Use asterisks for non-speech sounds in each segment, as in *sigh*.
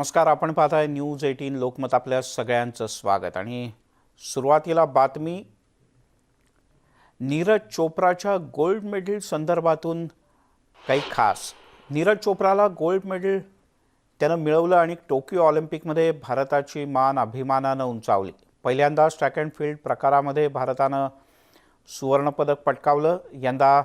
नमस्कार आपण पाहताय न्यूज एटीन लोकमत आपल्या सगळ्यांचं स्वागत. आणि सुरुवातीला बातमी नीरज चोप्राच्या गोल्ड मेडल संदर्भातून काही खास. नीरज चोप्राला गोल्ड मेडल त्यानं मिळवलं आणि टोकियो ऑलिम्पिकमध्ये भारताची मान अभिमानानं उंचावली. पहिल्यांदाच ट्रॅक अँड फील्ड प्रकारामध्ये भारतानं सुवर्णपदक पटकावलं. यंदा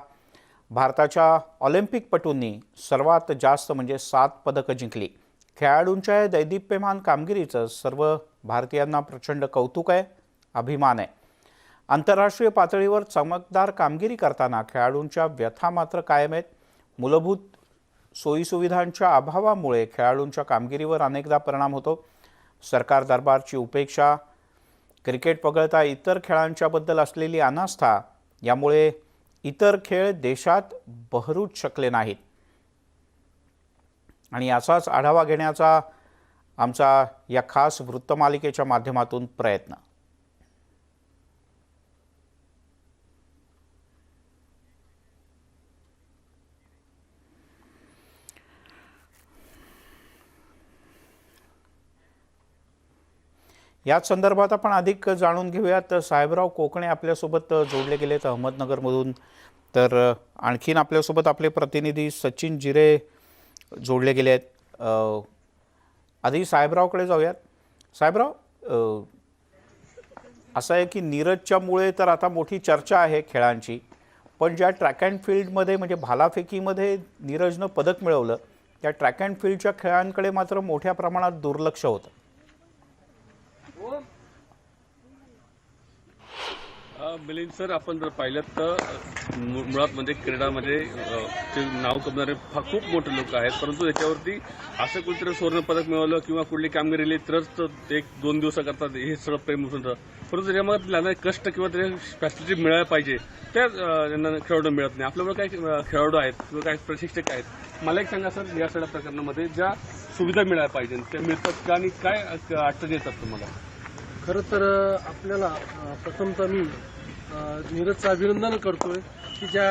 भारताच्या ऑलिम्पिकपटूंनी सर्वात जास्त म्हणजे सात पदकं जिंकली. खेळाडूंच्या या दैदिप्यमान कामगिरीचं सर्व भारतीयांना प्रचंड कौतुक आहे अभिमान आहे. आंतरराष्ट्रीय पातळीवर चमकदार कामगिरी करताना खेळाडूंच्या व्यथा मात्र कायम आहेत. मूलभूत सोयीसुविधांच्या अभावामुळे खेळाडूंच्या कामगिरीवर अनेकदा परिणाम होतो. सरकार दरबारची उपेक्षा क्रिकेट वगळता इतर खेळांच्याबद्दल असलेली अनास्था यामुळे इतर खेळ देशात बहरूच शकले नाहीत. आणि याचाच आढावा घेण्याचा आमचा या खास वृत्तमालिकेच्या माध्यमातून प्रयत्न. याच संदर्भात आपण अधिक जाणून घेऊयात साहेबराव कोकणे आपल्यासोबत जोडले गेलेत अहमदनगरमधून. तर आणखीन आपल्यासोबत आपले प्रतिनिधी सचिन जिरे जोडले गेले आहेत. आधी साहेबरावकडे जाऊयात. साहेबराव असं आहे की नीरजच्यामुळे तर आता मोठी चर्चा आहे खेळांची पण ज्या ट्रॅक अँड फील्डमध्ये म्हणजे भालाफेकीमध्ये नीरजनं पदक मिळवलं त्या ट्रॅक अँड फील्डच्या खेळांकडे मात्र मोठ्या प्रमाणात दुर्लक्ष होतं. मिलिंद सर आपण जर पाहिलं तर मुळात म्हणजे क्रीडामध्ये ते नाव कमणारे फा- खूप मोठे लोक आहेत. परंतु याच्यावरती असं कुठेतरी सुवर्ण पदक मिळवलं किंवा कुठली कामगिरी तरच तर ते एक दोन दिवसाकरता हे सगळं प्रेम उठून राहतं. परंतु त्याच्यामध्ये लागणारे कष्ट किंवा ते फॅसिलिटी मिळायला पाहिजे त्या अ, त्यांना खेळाडू मिळत नाही. आपल्याबरोबर काही खेळाडू आहेत किंवा काही प्रशिक्षक आहेत. मला एक सांगा सर या सगळ्या प्रकरणामध्ये ज्या सुविधा मिळायला पाहिजे त्या मिळतात का आणि काय अडचणी येतात तुम्हाला? खरं तर आपल्याला प्रथमतः मी नीरजचं अभिनंदन करतोय की ज्या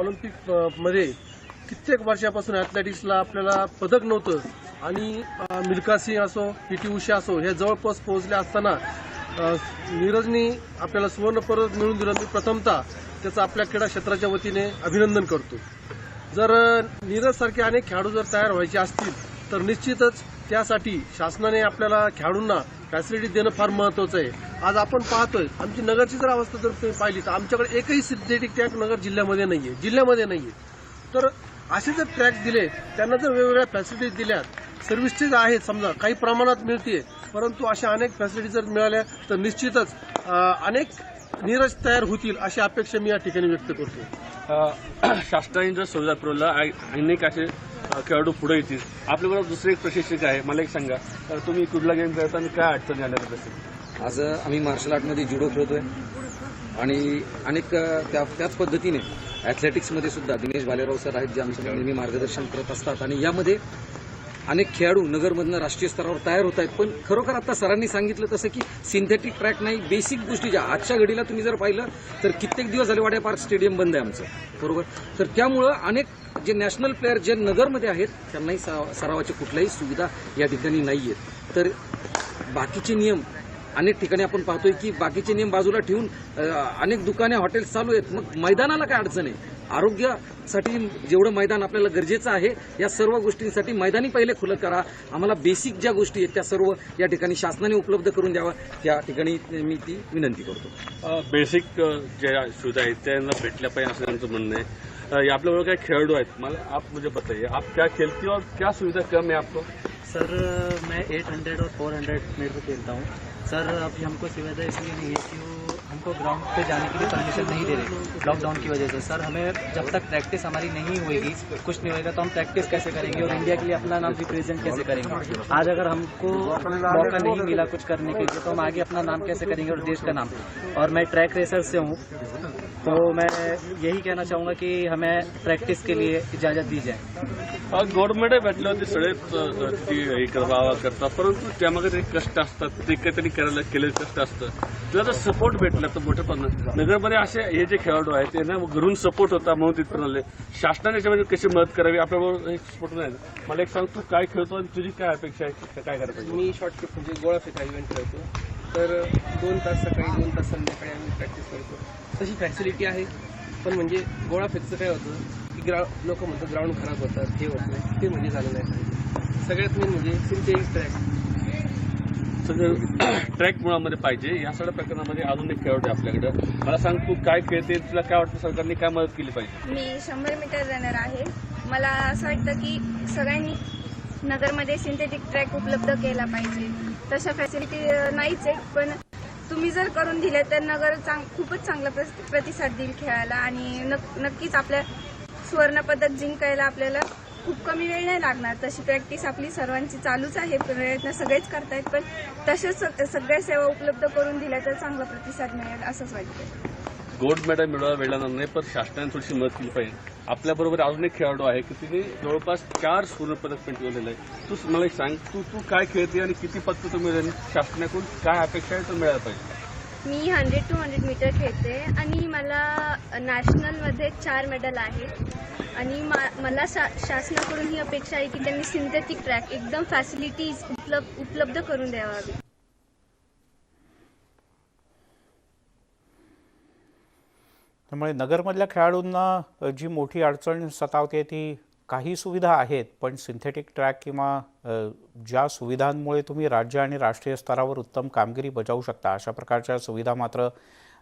ऑलिम्पिकमध्ये कित्येक वर्षापासून ॲथलेटिक्सला आपल्याला पदक नव्हतं आणि मिल्खा सिंग असो पी टी उषा असो हे जवळपास पोहोचले असताना नीरजनी आपल्याला सुवर्ण परत मिळून दिलं. मी प्रथमतः त्याचं आपल्या क्रीडा क्षेत्राच्या वतीने अभिनंदन करतो. जर नीरज सारखे अनेक खेळाडू जर तयार व्हायचे असतील तर निश्चितच त्यासाठी शासनाने आपल्याला खेळाडूंना फॅसिलिटी देणं फार महत्वाचं आहे. आज आपण पाहतोय आमची नगरची जर अवस्था जर तुम्ही पाहिली तर आमच्याकडे एकही सिंथेटिक ट्रॅक नगर जिल्ह्यामध्ये नाहीये. जिल्ह्यामध्ये नाहीये. तर असे जर ट्रॅक दिले त्यांना जर वेगवेगळ्या फॅसिलिटीज दिल्या सर्व्हिसेस आहेत समजा काही प्रमाणात मिळते परंतु अशा अनेक फॅसिलिटीज जर मिळाल्या तर निश्चितच अनेक नीरज तयार होतील अशी अपेक्षा मी या ठिकाणी व्यक्त करतो. *clears throat* शासनाने जर सुविधा पुरवल्या अनेक असे खेळाडू पुढे येतील. आपल्याबरोबर दुसरे एक प्रशिक्षक आहे. मला एक सांगा. तर तुम्ही कुठला गेम खेळता आणि काय अडचणी आल्या तसे आज आम्ही मार्शल आर्टमध्ये जुडो खेळतोय. आणि अनेक त्या त्याच पद्धतीने ॲथलेटिक्समध्ये सुद्धा दिनेश भालेराव सर आहेत जे आमचं नेहमी मार्गदर्शन करत असतात. आणि यामध्ये अनेक खेळाडू नगरमधनं राष्ट्रीय स्तरावर तयार होत आहेत. पण खरोखर आता सरांनी सांगितलं तसं की सिंथेटिक ट्रॅक नाही बेसिक गोष्टी ज्या आजच्या घडीला तुम्ही जर पाहिलं तर कित्येक दिवस झाले वाड्या पार्क स्टेडियम बंद आहे आमचं. बरोबर? तर त्यामुळं अनेक जे नॅशनल प्लेअर जे नगरमध्ये आहेत त्यांनाही सा- सरावाची कुठल्याही सुविधा या ठिकाणी नाही आहेत तर बाकीचे नियम अनेक ठिकाणी आपण पाहतोय की बाकीचे नियम बाजूला ठेवून अनेक दुकाने हॉटेल्स चालू आहेत. मग मैदानाला काय अडचण आहे? आरोग्यासाठी जेवढं मैदान आपल्याला गरजेचं आहे या सर्व गोष्टींसाठी मैदानी पहिले खुलं करा. आम्हाला बेसिक ज्या गोष्टी आहेत त्या सर्व या ठिकाणी शासनाने उपलब्ध करून द्यावा. त्या ठिकाणी मी ती विनंती करतो. बेसिक ज्या सुविधा आहेत त्यांना भेटल्या पाहिजे असं त्यांचं म्हणणं आहे. आपल्याबरोबर काही खेळाडू आहेत. मला आप मुझे बताइए आप क्या खेलती हो? और क्या सुविधा कम है आपको? सर मैं 800 और 400 मीटर खेलता हूँ। सर, अभी हमको सुविधा इसलिए नहीं है कि वो हमको ग्राउंड पे जाने के लिए परमिशन नहीं दे रहे। लॉकडाउन की वजह से। सर, हमें जब तक प्रैक्टिस हमारी नहीं होगी कुछ नहीं होगा तो हम प्रैक्टिस कैसे करेंगे और इंडिया के लिए अपना नाम रिप्रेजेंट कैसे करेंगे? आज अगर हमको मौका नहीं मिला कुछ करने के लिए तो हम आगे अपना नाम कैसे करेंगे और देश का नाम? और मैं ट्रैक रेसर से हूँ तो मैं यही कहना चाहूँगा कि हमें प्रैक्टिस के लिए इजाज़त दी जाए। गव्हर्नमेंट भेटले होते सगळेच ती हे करावा करतात परंतु त्यामागे ते कष्ट असतात ते काहीतरी करायला केलेलं कष्ट असतं. तुला जर सपोर्ट भेटला तर मोठ्या प्रमाणात. नगरमध्ये असे हे जे खेळाडू आहेत त्यांना घरून सपोर्ट होता म्हणून तिथपर्यंत आले शासनाने याच्यामध्ये कशी मदत करावी आपल्याबरोबर एक सपोर्ट नाही. मला एक सांग तू काय खेळतो आणि तुझी काय अपेक्षा आहे काय करायला पाहिजे? मी शॉर्ट किक म्हणजे गोळा फेका इव्हेंट खेळतो. तर दोन तास सकाळी दोन तास संध्याकाळी आम्ही प्रॅक्टिस करतो. तशी फॅसिलिटी आहे पण म्हणजे गोळा फेकचं काय होतं की ग्राउ लोक म्हणतात ग्राउंड खराब होतात हे होतं ते म्हणजे झालं नाही पाहिजे सगळ्यात मेन म्हणजे सिंथेटिक ट्रॅक सगळं ट्रॅक मुळामध्ये पाहिजे. या सगळ्या प्रकरणामध्ये अजून एक खेळाडू आहे आपल्याकडे. मला सांग तू काय खेळते? तुला काय वाटतं? सरकारने काय मदत केली पाहिजे? मी शंभर मीटर रनर आहे. मला असं वाटतं की सगळ्यांनी नगरमध्ये सिंथेटिक ट्रॅक उपलब्ध केला पाहिजे. तशा फॅसिलिटी नाहीच आहेत पण तुम्ही जर करून दिले तर नगर चांग खूपच चांगला प्रतिसाद देईल खेळायला आणि नक- नक्कीच आपल्या सुवर्णपदक जिंकायला आपल्याला खूप कमी वेळ नाही लागणार. तशी प्रॅक्टिस आपली सर्वांची चालूच आहे. प्रयत्न सगळेच करतायत पण तसेच सगळ्या सेवा उपलब्ध करून दिल्या तर चांगला प्रतिसाद मिळेल असंच वाटतं गोल्ड मेडल मिळवायला वेळणार नाही पण शासनाने थोडीशी मदत केली पाहिजे. आपल्याबरोबर अजून एक खेळाडू आहे की तिने जवळपास चार सुवर्णपदक मिळवलेलं आहे तू मला सांग तू तू काय खेळते आणि किती पदक तू मिळेल शासनाकडून काय अपेक्षा आहे तो मिळायला पाहिजे? मी हंड्रेड टू हंड्रेड मीटर खेळते आणि मला नॅशनलमध्ये चार मेडल आहेत. आणि मा- मला शा शासनाकडून ही अपेक्षा आहे की त्यांनी सिंथेटिक ट्रॅक एकदम फॅसिलिटीज उपलब्ध उपलब्ध करून द्यावावी. त्यामुळे नगरमधल्या खेळाडूंना जी मोठी अडचण सतावते ती काही सुविधा आहेत पण सिंथेटिक ट्रॅक किंवा ज्या सुविधांमुळे तुम्ही राज्य आणि राष्ट्रीय स्तरावर उत्तम कामगिरी बजावू शकता अशा प्रकारच्या सुविधा मात्र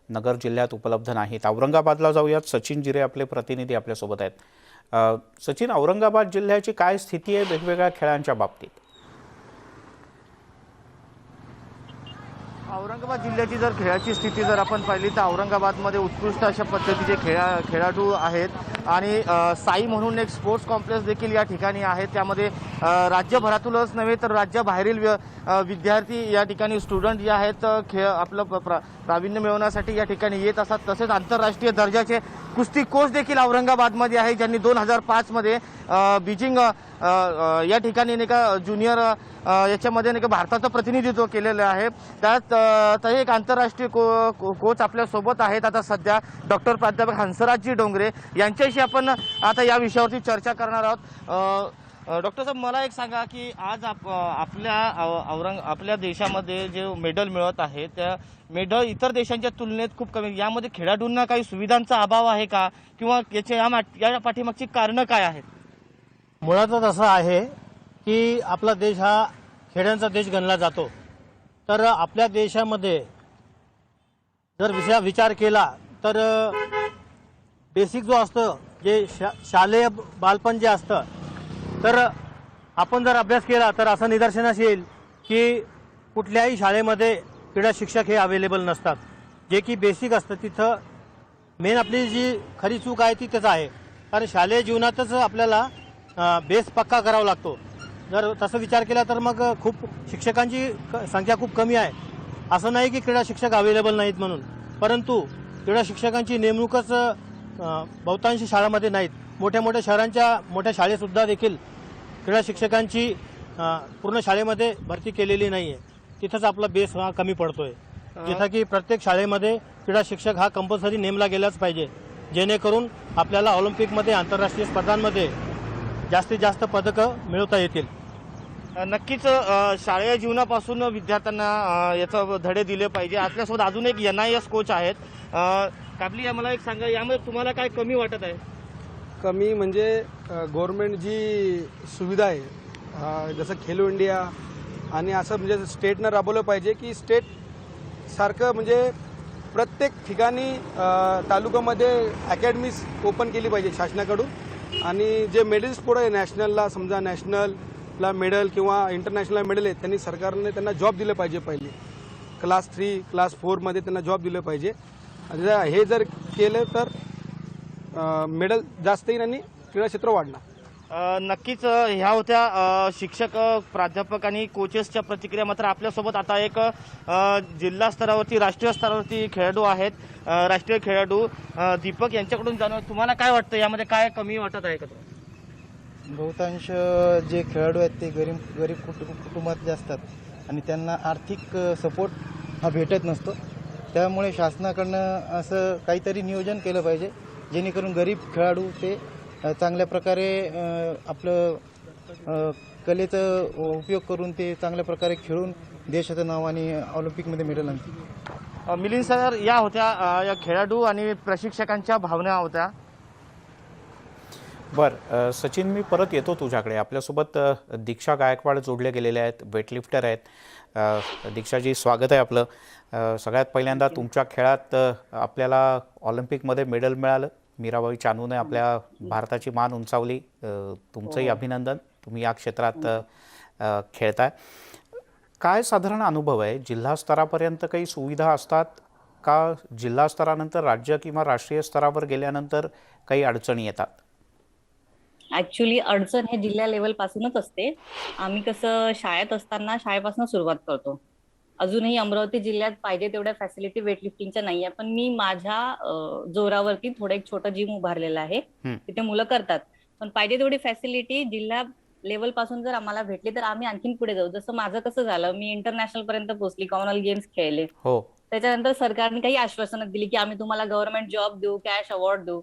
नगर जिल्ह्यात उपलब्ध नाहीत. औरंगाबादला जाऊयात. सचिन जिरे आपले प्रतिनिधी आपल्यासोबत आहेत. सचिन औरंगाबाद जिल्ह्याची काय स्थिती आहे वेगवेगळ्या खेळांच्या बाबतीत? औरंगाबाद जिल्ह्याची जर खेळाची स्थिती जर आपण पाहिली तर औरंगाबादमध्ये उत्कृष्ट अशा पद्धतीचे खेळा खेळाडू आहेत. आणि साई म्हणून एक स्पोर्ट्स कॉम्प्लेक्स देखील या ठिकाणी आहे. त्यामध्ये राज्यभरातूनच नव्हे तर राज्याबाहेरील व्य- विद्यार्थी या ठिकाणी स्टुडंट जे आहेत खेळ आपलं प्रा- प्रावीण्य मिळवण्यासाठी या ठिकाणी येत असतात. तसेच आंतरराष्ट्रीय दर्जाचे कुस्ती कोच देखील औरंगाबादमध्ये आहे ज्यांनी दोन हजार पाचमध्ये बीजिंग या ठिकाणी नाही का ज्युनियर याच्यामध्ये नाही का भारताचं प्रतिनिधित्व केलेलं आहे. त्यात तर एक आंतरराष्ट्रीय को को- कोच आपल्यासोबत आहेत. आता सध्या डॉक्टर प्राध्यापक हंसराजजी डोंगरे यांच्याशी आपण आता या विषयावरती चर्चा करणार आहोत. डॉक्टर साहेब मला एक सांगा की आज आप आपल्या औरंग आपल्या देशामध्ये जे मेडल मिळत आहे त्या मेडल इतर देशांच्या तुलनेत खूप कमी. यामध्ये खेळाडूंना काही सुविधांचा अभाव आहे का? किंवा याच्या या या पाठीमागची कारणं काय आहेत? मुळातच असं आहे की आपला देश हा खेड्यांचा देश गणला जातो. तर आपल्या देशामध्ये जर विषया विचार केला तर बेसिक जो असतं जे शा शालेय बालपण जे असतं तर आपण जर अभ्यास केला तर असं निदर्शनास येईल की कुठल्याही शाळेमध्ये क्रीडा शिक्षक हे अवेलेबल नसतात. जे की बेसिक असतं तिथं मेन आपली जी खरी चूक आहे ती त्याचं आहे. कारण शालेय जीवनातच आपल्याला बेस पक्का करावा लागतो. जर तसं विचार केला तर मग खूप शिक्षकांची क- संख्या खूप कमी आहे. असं नाही की क्रीडा शिक्षक अवेलेबल नाहीत म्हणून. परंतु क्रीडा शिक्षकांची नेमणूकच बहुतांशी बहुतांश शाळांमध्ये नाहीत. मोठ्या मोठ्या शहरांच्या मोठ्या शाळेसुद्धा देखील क्रीडा शिक्षकांची पूर्ण शाळेमध्ये भरती केलेली नाही आहे तिथंच आपला बेस हा कमी पडतोय. जिथं की प्रत्येक शाळेमध्ये क्रीडा शिक्षक हा कंपल्सरी नेमला गेलाच पाहिजे. जेणेकरून आपल्याला ऑलिम्पिकमध्ये आंतरराष्ट्रीय स्पर्धांमध्ये जास्तीत जास्त पदकं मिळवता येतील. नक्कीच शालेय जीवनापासून विद्यार्थ्यांना याचं धडे दिले पाहिजे. आपल्यासोबत अजून एक एन आय एस कोच आहेत. काबली मला एक सांगा यामध्ये तुम्हाला काय कमी वाटत आहे? कमी म्हणजे गव्हर्नमेंट जी सुविधा आहे जसं खेलो इंडिया आणि असं म्हणजे स्टेटनं राबवलं पाहिजे की स्टेट सारखं म्हणजे प्रत्येक ठिकाणी तालुक्यामध्ये अकॅडमीज ओपन केली पाहिजे शासनाकडून. आणि जे मेडल्स पुढे आहे नॅशनलला समजा नॅशनलला मेडल किंवा इंटरनॅशनल मेडल आहेत त्यांनी सरकारने त्यांना जॉब दिलं पाहिजे पहिले. क्लास थ्री क्लास फोरमध्ये त्यांना जॉब दिलं पाहिजे. आणि हे जर केलं तर मेडल जास्त येईल आणि क्रीडा क्षेत्र वाढणार नक्कीच ह्या होत्या शिक्षक प्राध्यापक आणि कोचेसच्या प्रतिक्रिया. मात्र आपल्यासोबत आता एक जिल्हा स्तरावरती राष्ट्रीय स्तरावरती खेळाडू आहेत. राष्ट्रीय खेळाडू दीपक यांच्याकडून जाणून तुम्हाला काय वाटतं? यामध्ये काय कमी वाटत आहे का तुम्हाला? बहुतांश जे खेळाडू आहेत ते गरीब गरीब कुटुंब कुटुंबातले असतात आणि त्यांना आर्थिक सपोर्ट हा भेटत नसतो. त्यामुळे शासनाकडनं असं काहीतरी नियोजन केलं पाहिजे. जेणेकरून गरीब खेळाडू ते चांगल्या प्रकारे आपलं कलेचा उपयोग करून ते चांगल्या प्रकारे खेळून देशाचं नाव आणि ऑलिम्पिकमध्ये मेडल आणतील. अ, मिलिंद सर या होत्या या खेळाडू आणि प्रशिक्षकांच्या भावना होत्या. बर सचिन मी परत येतो तुझ्याकडे. आपल्यासोबत दीक्षा गायकवाड जोडले गेलेले आहेत वेटलिफ्टर आहेत. दीक्षाजी स्वागत आहे आपलं. सगळ्यात पहिल्यांदा तुमच्या खेळात आपल्याला ऑलिम्पिकमध्ये मेडल मिळालं. मीराबाई चानूने आपल्या भारताची मान उंचावली. तुमचंही अभिनंदन. तुम्ही या क्षेत्रात खेळताय. काय साधारण अनुभव आहे? जिल्हा स्तरापर्यंत काही सुविधा असतात का? जिल्हा स्तरानंतर राज्य किंवा राष्ट्रीय स्तरावर गेल्यानंतर काही अडचणी येतात? ऍक्च्युली अडचण हे जिल्हा लेवल पासूनच असते. आम्ही कसं शाळेत असताना शाळेपासून सुरुवात करतो. अजूनही अमरावती जिल्ह्यात पाहिजे तेवढ्या फॅसिलिटी वेटलिफ्टिंगच्या नाही आहे पण मी माझ्या जोरावरती थोडं एक छोटं जिम उभारलेलं आहे. तिथे मुलं करतात. पण पाहिजे तेवढी फॅसिलिटी जिल्हा लेवलपासून जर आम्हाला भेटली तर आम्ही आणखीन पुढे जाऊ. जसं माझं कसं झालं मी इंटरनॅशनल पर्यंत पोहोचली कॉमनवेल्थ गेम्स खेळले. हो. त्याच्यानंतर सरकारने काही आश्वासनं दिली की आम्ही तुम्हाला गव्हर्नमेंट जॉब देऊ कॅश अवॉर्ड देऊ.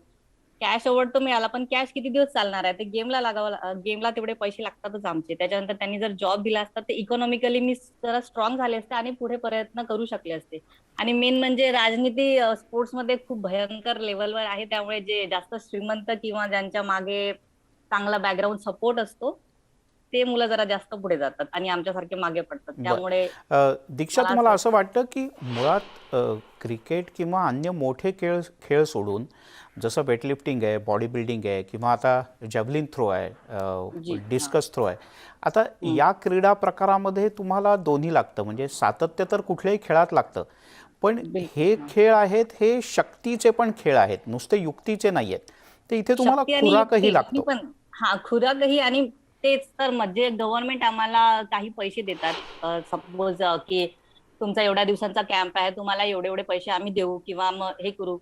कॅश अवॉर्ड तो मिळाला पण कॅश किती दिवस चालणार आहे? ते गेमला लागावं गेमला तेवढे पैसे लागतातच आमचे. त्याच्यानंतर त्यांनी जर जॉब दिला असता तर इकॉनॉमिकली मी जरा स्ट्रॉंग झाले असते आणि पुढे प्रयत्न करू शकले असते. आणि मेन म्हणजे राजनीती स्पोर्ट्समध्ये खूप भयंकर लेवलवर आहे. त्यामुळे जे जास्त श्रीमंत किंवा ज्यांच्या मागे चांगला बॅकग्राऊंड सपोर्ट असतो ते मुलं जरा जास्त पुढे जातात आणि आमच्यासारखे मागे पडतात. त्यामुळे दीक्षा तुम्हाला असं वाटतं की मुळात क्रिकेट किंवा अन्य मोठे खेळ खेळ सोडून जसं वेटलिफ्टिंग आहे बॉडी बिल्डिंग आहे किंवा आता जॅव्हलिन थ्रो आहे डिस्कस थ्रो आहे आता या क्रीडा प्रकारामध्ये तुम्हाला दोन्ही लागतं. म्हणजे सातत्य तर कुठल्याही खेळात लागतं. पण हे खेळ आहेत हे शक्तीचे पण खेळ आहेत नुसते युक्तीचे नाही आहेत ते इथे तुम्हाला खुराकही लागतो. हा खुराकही आणि तेच तर म्हणजे गव्हर्नमेंट आम्हाला काही पैसे देतात. सपोज की तुमचा एवढ्या दिवसांचा कॅम्प आहे तुम्हाला एवढे एवढे पैसे आम्ही देऊ किंवा मग हे करू.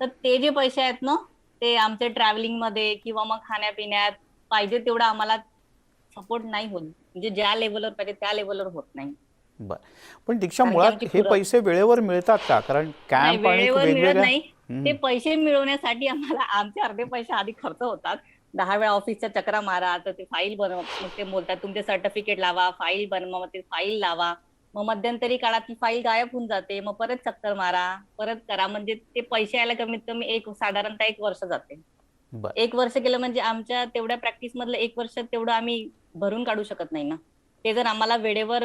तर ते जे पैसे आहेत ना ते आमचे ट्रॅव्हलिंगमध्ये किंवा मग खाण्यापिण्यात पाहिजे तेवढा आम्हाला सपोर्ट नाही होत. म्हणजे ज्या लेवलवर पाहिजे त्या लेवलवर होत नाही. बर. पण दीक्षा मुळात हे पैसे वेळेवर मिळतात का? कारण कॅम्प वेळेवर मिळत नाही. ते पैसे मिळवण्यासाठी आम्हाला आमचे अर्धे पैसे आधी खर्च होतात. दहा वेळा ऑफिसच्या चक्रा मारा तर ते फाईल बनव ते बोलतात तुमचे सर्टिफिकेट लावा फाईल बनवा मग ते फाईल लावा. मग मध्यंतरी काळात ती फाईल गायब होऊन जाते मग परत चक्कर मारा परत करा. म्हणजे ते पैसे यायला कमीत कमी एक साधारणतः एक वर्ष जाते. एक वर्ष केलं म्हणजे आमच्या तेवढ्या प्रॅक्टिस मधलं एक वर्ष तेवढं आम्ही भरून काढू शकत नाही ना. ते जर आम्हाला वेळेवर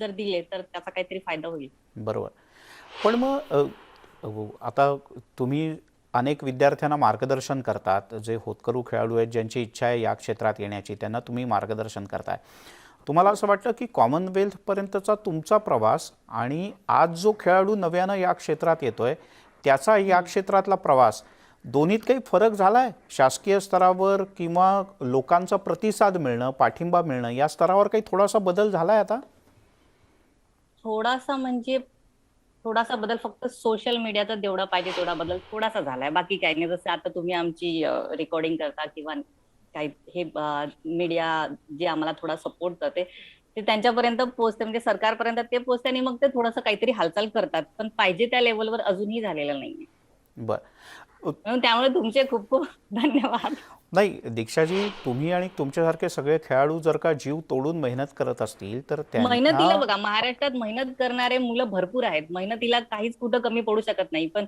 जर दिले तर त्याचा काहीतरी फायदा होईल. बरोबर. पण मग आता तुम्ही अनेक विद्यार्थ्यांना मार्गदर्शन करतात. जे होतकरू खेळाडू आहेत ज्यांची इच्छा आहे या क्षेत्रात येण्याची त्यांना तुम्ही मार्गदर्शन करताय. तुम्हाला असं वाटतं की कॉमनवेल्थपर्यंतचा तुमचा प्रवास आणि आज जो खेळाडू नव्यानं या क्षेत्रात येतोय त्याचा या क्षेत्रातला प्रवास दोन्हीत काही फरक झाला आहे शासकीय स्तरावर किंवा लोकांचा प्रतिसाद मिळणं पाठिंबा मिळणं या स्तरावर काही थोडासा बदल झाला आहे आता? थोडासा म्हणजे थोडासा बदल फक्त सोशल मीडियाचा जेवढा पाहिजे तेवढा बदल थोडासा झालाय. बाकी काही नाही. जसं आता तुम्ही आमची रेकॉर्डिंग करता किंवा काही हे मीडिया जे आम्हाला थोडा सपोर्ट करते ते त्यांच्यापर्यंत पोहोचते. म्हणजे सरकारपर्यंत ते पोहोचते आणि मग ते थोडंसं काहीतरी हालचाल करतात. पण पाहिजे त्या लेवलवर अजूनही झालेलं नाहीये. बरं. त्यामुळे तुमचे खूप खूप धन्यवाद. नाही दीक्षाजी तुम्ही आणि तुमच्यासारखे सगळे खेळाडू जर का जीव तोडून मेहनत करत असतील तर मेहनतीला बघा महाराष्ट्रात मेहनत करणारे मुलं भरपूर आहेत. मेहनतीला काहीच कुठं कमी पडू शकत नाही. पण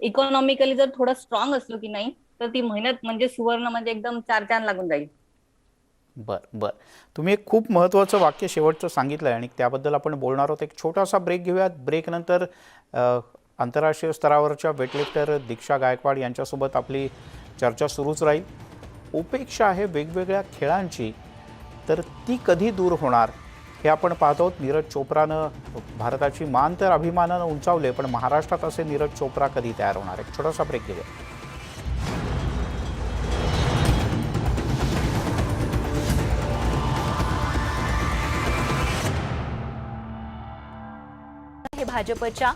इकॉनॉमिकली जर थोडं स्ट्रॉंग असलो की नाही तर ती मेहनत म्हणजे सुवर्ण म्हणजे एकदम चार चांद लागून जाईल. बर बर. तुम्ही एक खूप महत्त्वाचं वाक्य शेवटचं सांगितलं आहे आणि त्याबद्दल आपण बोलणार आहोत. एक छोटासा ब्रेक घेऊयात. ब्रेकनंतर अ, आंतरराष्ट्रीय स्तरावरच्या वेटलिफ्टर दीक्षा गायकवाड यांच्यासोबत आपली चर्चा सुरूच राहील. उपेक्षा आहे वेगवेगळ्या खेळांची तर ती कधी दूर होणार हे आपण पाहत आहोत नीरज चोप्रानं भारताची मान तर अभिमानानं उंचावले पण महाराष्ट्रात असे नीरज चोप्रा कधी तयार होणार? एक छोटासा ब्रेक घेऊया. हे भाजपच्या